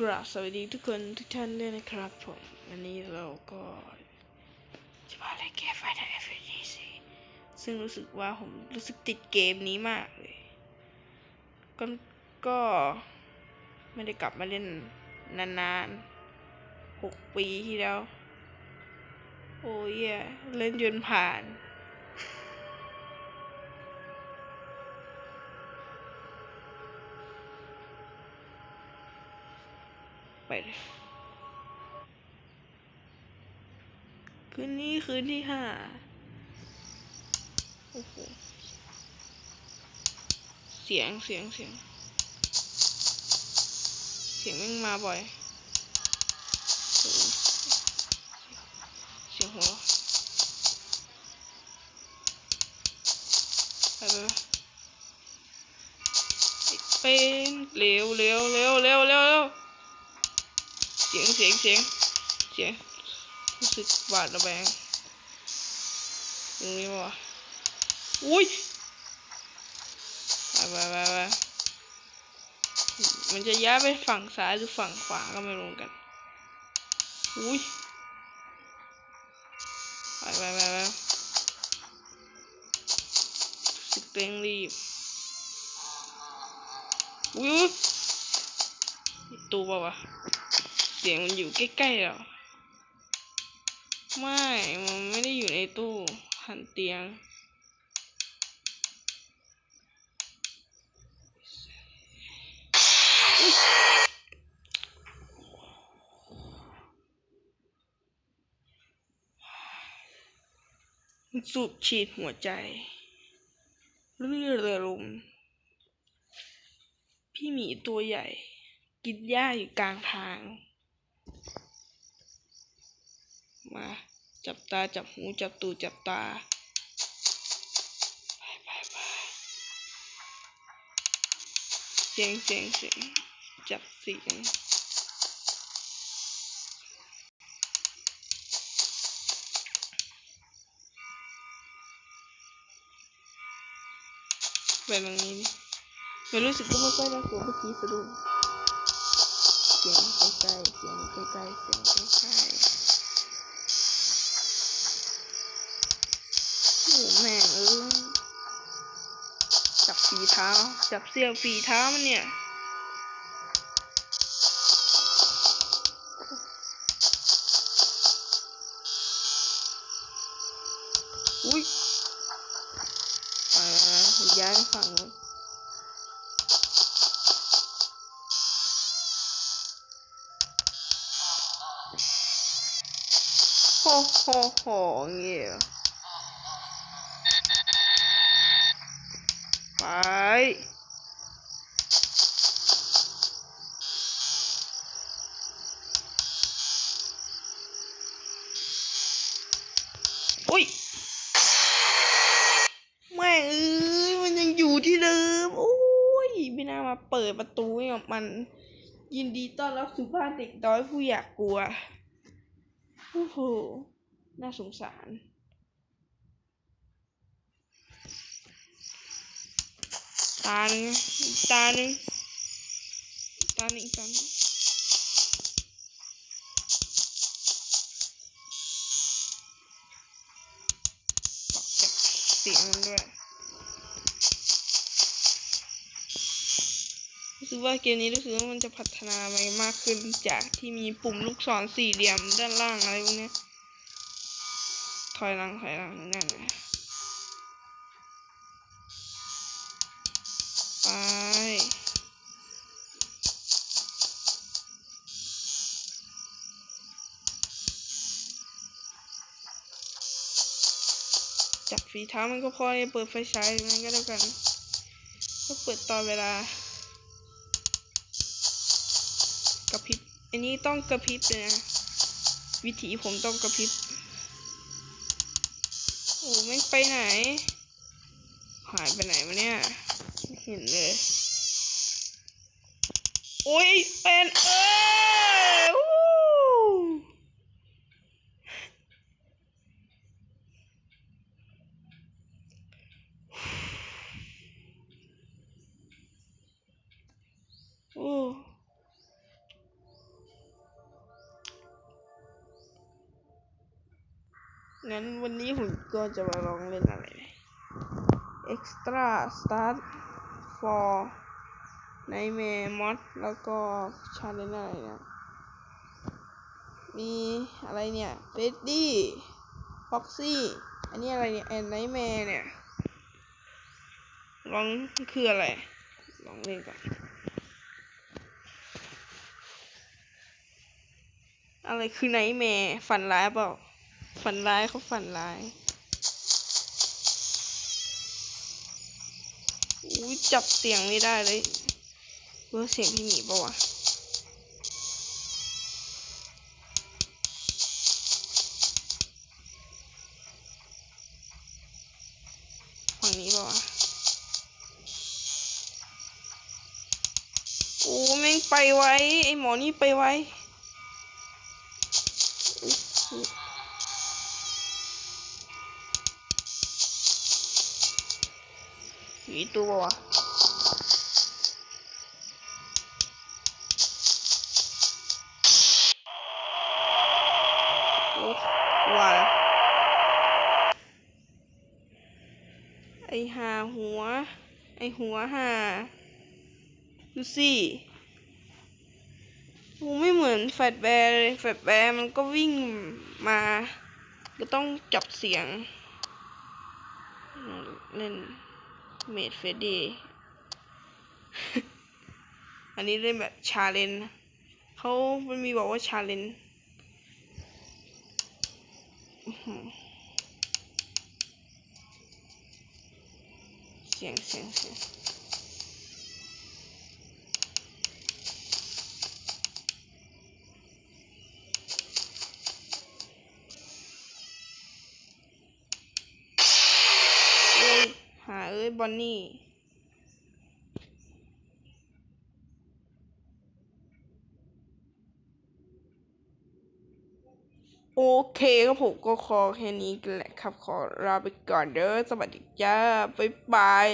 กราบสวัสดีทุกคนทุกท่านด้วยนะครับผมวันนี้เราก็จะมาเล่นเกม Final Fantasy ซึ่งรู้สึกว่าผมรู้สึกติดเกมนี้มากเลยก็ก็ไม่ได้กลับมาเล่นนานๆหกปีที่แล้ว โอ้ยอะเล่นจนผ่าน ไปเลยคืนนี้คืนที่ห้าโอ้โห เสียงเสียงเสียง เสียงแม่งมาบ่อย เสียงหัวเราะไปไปไปเป็นเร็วเร็วเร็วเร็วเร็ว สียงเสียงเสียงเสียงรู้สึกหวาดระแวงตรงนี้วะอุ้ยไปไปไปไปมันจะย้ายไปฝั่งซ้ายหรือฝั่งขวาก็ไม่รู้กัน อุ้ยไปไปไปไปสึกเร่งรีบ อุ้ยตู้เปล่าวะ สียงมันอยู่ใกล้ๆเราไม่ มันไม่ได้อยู่ในตู้หันเตียง สูบฉีดหัวใจเลือเรือลมพี่หมีตัวใหญ่ กินหญ้าอยู่กลางทาง มา จับตาจับหูจับตูจับตาไปไปไปเสียงเสียงเสียงจับเสียงไปตรงนี้ไม่รู้สึกก็ไม่ค่อยน่ากลัวเมื่อกี้สะดุ้งเสียงใกล้ๆเสียงใกล้ๆเสียงใกล้ๆ เท้า จับเสี้ยวฝีเท้ามันเนี่ยอุ้ยอ่าย้ายฝั่งนู้นโฮโฮโหเงี้ย ไปอุ้ยแม่งเอ้ยมันยังอยู่ที่เดิมโอ้ยไม่น่ามาเปิดประตูให้กับมัน ยินดีต้อนรับสู่บ้านเด็กน้อยผู้อยากกลัวโอ้โหน่าสงสาร ตาหนึ่งตาหนึ่งตาหนึ่งอีกตาหนึ่งปรับจากเสียงมันด้วยรู้สึกว่าเกมนี้รู้สึกว่ามันจะพัฒนาไปมากขึ้นจากที่มีปุ่มลูกศรสี่เหลี่ยมด้านล่างอะไรพวกนี้ถอยหลังถอยหลังนั่นนะ ฝีเท้ามันก็พอเปิดไฟฉายมันก็แล้วกัน ก็เปิดตอนเวลากระพริบอันนี้ต้องกระพริบเลยนะวิถีผมต้องกระพริบโอ้ไม่ไปไหน หายไปไหนวะเนี่ยไม่เห็นเลย โอ้ยเป็นเออ งั้นวันนี้ผมก็จะมาลองเล่นอะไร Extra Start for Nightmare Mod แล้วก็ชาเลนอะไรเนี่ยมีอะไรเนี่ยเฟดดี้ฟ็อกซี่อันนี้อะไรเนี่ยแอนไนแมร์เนี่ยลองคืออะไร ลองเล่นก่อน อะไรคือไนแมร์ฝันร้ายเปล่า ฝันร้ายเขาฝันร้ายอุ้ยจับเสียงไม่ได้เลยเบอร์เสียงพี่หมีปล่าวะฝั่งนี้ปล่าวะโอ้แม่งไปไว้ ไอหมอนี่ไปไว้อุ๊ย อีกตัววะว่าไอหาหัว ไอหัวหาดูสิโอ้ไม่เหมือนแฟดแบร์เลยแฟดแบร์มันก็วิ่งมา ก็ต้องจับเสียง เล่น เมดเฟดดี้อันนี้เล่นแบบชาเลนเขามันมีบอกว่าชาเลนเสียงเสียงเสียง โอ้ยหาเอ้ย บอนนี่ โอเคครับผมก็ขอแค่นี้กันแหละครับ ขอลาไปก่อนเด้อสวัสดีจ้า บ๊ายบาย